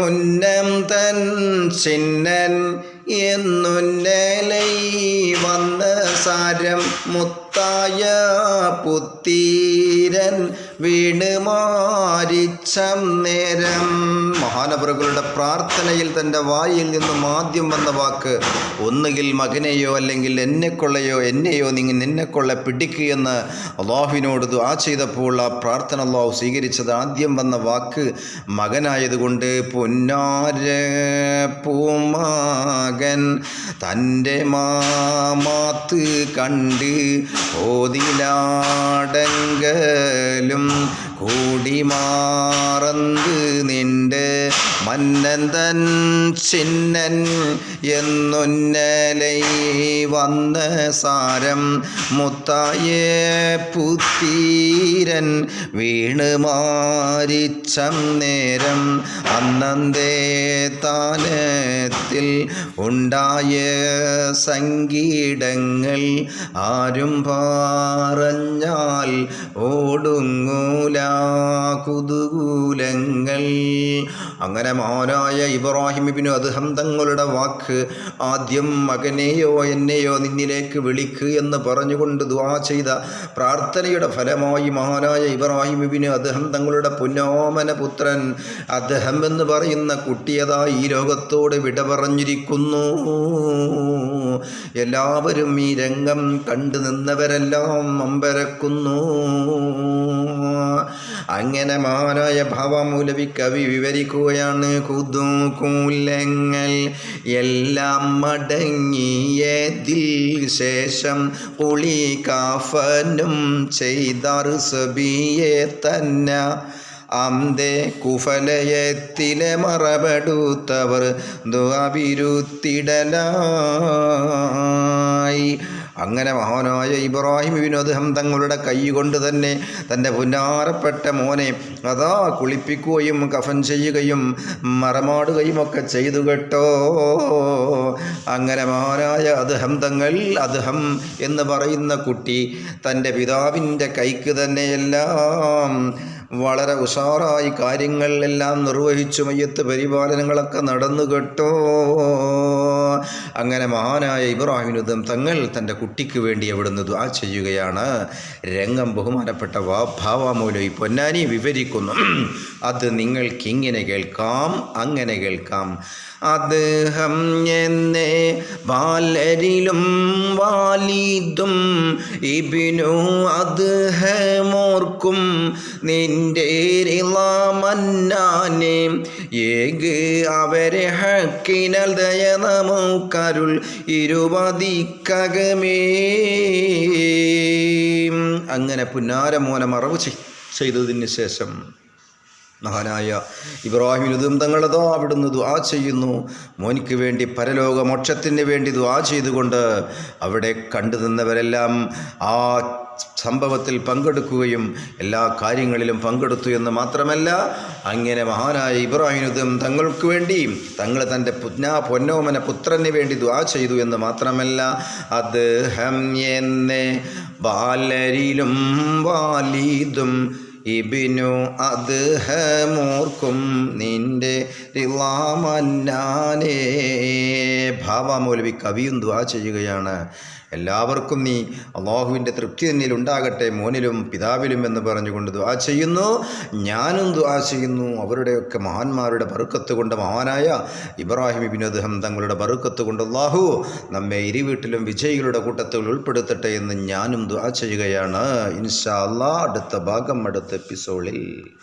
മുന്നം തൻ ചിന്നൻ എന്നുന്നലൈ വന്ന സാരം മുത്തായ പുത്തീരൻ വീണ് മാരിച്ചം നേരം. മഹാനവറുകളുടെ പ്രാർത്ഥനയിൽ തന്റെ വായിൽ നിന്നും ആദ്യം വന്ന വാക്ക് ഒന്നുകിൽ മകനെയോ അല്ലെങ്കിൽ എന്നെക്കൊള്ളയോ എന്നെയോ നിങ്ങൾ നിന്നെക്കൊള്ള പിടിക്കുകയെന്ന് അള്ളാഹുവിനോട് ആ ചെയ്തപ്പോൾ ആ പ്രാർത്ഥന അള്ളാഹു സ്വീകരിച്ചത് ആദ്യം വന്ന വാക്ക് മകനായതുകൊണ്ട് പൊന്നാര പൂമാകൻ തന്റെ മാമാത്ത് കണ്ട് ഓതിലാടങ്കലും കൂടി മാറന്ത് നിന്റെ മന്നൻ തൻ ചിന്നൻ എന്നുന്നലൈ വന്ന സാരം മുത്തായ പുത്തീരൻ വീണ് മാരിച്ചം നേരം അന്നന്തേ താലത്തിൽ ഉണ്ടായ സംഗീടങ്ങൾ ആരും പറഞ്ഞാൽ ഓടുങ്ങൂല കുതുകൂലങ്ങൾ അങ്ങനെ മഹാനായ ഇബ്രാഹിം ഇബ്രാഹിമിബിന് അദ്ദേഹം തങ്ങളുടെ വാക്ക് ആദ്യം മകനെയോ എന്നെയോ നിന്നിലേക്ക് വിളിക്ക് എന്ന് പറഞ്ഞുകൊണ്ട് ദുആ ചെയ്ത പ്രാർത്ഥനയുടെ ഫലമായി മഹാനായ ഇബ്രാഹിം ഇബ്നു അദ്ദേഹം തങ്ങളുടെ പുന്നോമന പുത്രൻ അദ്ദേഹം എന്ന് പറയുന്ന കുട്ടിയതാ ഈ ലോകത്തോട് വിട പറഞ്ഞിരിക്കുന്നു എല്ലാവരും ഈ രംഗം കണ്ടു നിന്നവരെല്ലാം അമ്പരക്കുന്നു. അങ്ങനെ മഹാനായ ഭാവമൂലവി കവി വിവരിക്കുകയാണ്. കുതുകൂലങ്ങൾ എല്ലാം മടങ്ങിയതിൽ ശേഷം കുളി കാഫനും ചെയ്താർ സബിയെ തന്നെ. അന്തേ കുഫലയത്തിലെ മറപെടുത്തവർ ദ്വാവിരുത്തിടലായി അങ്ങനെ മഹാനായ ഇബ്രാഹിം വിനോദം തങ്ങളുടെ കൈ കൊണ്ട് തന്നെ തന്റെ പുന്നാരപ്പെട്ട മോനെ അതാ കുളിപ്പിക്കുകയും കഫൻ ചെയ്യുകയും മറമാടുകയും ഒക്കെ ചെയ്തു കേട്ടോ. അങ്ങനെ മഹാനായ അദ്ദേഹം തങ്ങൾ അദ്ദേഹം എന്ന് പറയുന്ന കുട്ടി തന്റെ പിതാവിന്റെ കൈക്ക് തന്നെയെല്ലാം വളരെ ഉഷാറായി കാര്യങ്ങളെല്ലാം നിർവഹിച്ചു മയ്യത്ത് പരിപാലനങ്ങളൊക്കെ നടന്നു കേട്ടോ. അങ്ങനെ മഹാനായ ഇബ്രാഹിമിനുദ്ധം തങ്ങൾ തന്റെ കുട്ടിക്ക് വേണ്ടി അവിടുന്ന് ദുആ ചെയ്യുകയാണ്. രംഗം ബഹുമാനപ്പെട്ട വാ ഭാവാമൂലം പൊന്നാനി വിവരിക്കുന്നു. അത് നിങ്ങൾക്കിങ്ങനെ കേൾക്കാം അങ്ങനെ കേൾക്കാം. അദ്ദേഹം എന്നെ വാലരിലും വാലിദും ഇബിനു അദ്ദേഹമോർക്കും നിന്റെ മന്നാനെ ഏക് അവരെ ഹക്കിനൽ ദയ നമുക്കരുൾ ഇരുപതിക്കകമേ. അങ്ങനെ പുന്നാരമോനെ മറവ് ചെയ്- ചെയ്തതിന് ശേഷം മഹാനായ ഇബ്രാഹിം ഇതും തങ്ങളതോ അവിടുന്ന് ദുആ ചെയ്യുന്നു. മോനിക്ക് വേണ്ടി പരലോക മോക്ഷത്തിന് വേണ്ടി ദുആ ചെയ്തുകൊണ്ട് അവിടെ കണ്ടു നിന്നവരെല്ലാം ആ സംഭവത്തിൽ പങ്കെടുക്കുകയും എല്ലാ കാര്യങ്ങളിലും പങ്കെടുത്തു എന്ന് മാത്രമല്ല അങ്ങനെ മഹാനായ ഇബ്രാഹിം ലുദും തങ്ങൾക്ക് വേണ്ടി തങ്ങൾ തന്റെ പുത്നാ പൊന്നോമന പുത്രന് വേണ്ടി ദ്വാ ചെയ്തു എന്ന് മാത്രമല്ല അദ്ദേഹം എന്നെ ബാലരിലും വാലിദും ഇബിനു അദ്ഹമോർക്കും നിന്റെ റിളാമന്നാനേ ഭാവമൗലവി കവിയും ദ്വാ ചെയ്യുകയാണ്. എല്ലാവർക്കും നീ അള്ളാഹുവിന്റെ തൃപ്തി നിന്നിൽ ഉണ്ടാകട്ടെ മോനിലും പിതാവിലും എന്ന് പറഞ്ഞുകൊണ്ട് ദ്വാ ചെയ്യുന്നു. ഞാനും ദ്വാ ചെയ്യുന്നു. അവരുടെയൊക്കെ മഹാന്മാരുടെ ബറുക്കത്ത് കൊണ്ട് മഹാനായ ഇബ്രാഹിം ഇബിൻ അദ്ദേഹം തങ്ങളുടെ ബറുക്കത്ത് കൊണ്ട് അള്ളാഹു നമ്മെ ഇരുവീട്ടിലും വിജയികളുടെ കൂട്ടത്തിൽ ഉൾപ്പെടുത്തട്ടെ എന്ന് ഞാനും ദ്വാ ചെയ്യുകയാണ്. ഇൻഷാ അല്ലാ അടുത്ത ഭാഗം അടുത്ത அடுத்த எபிசோடில்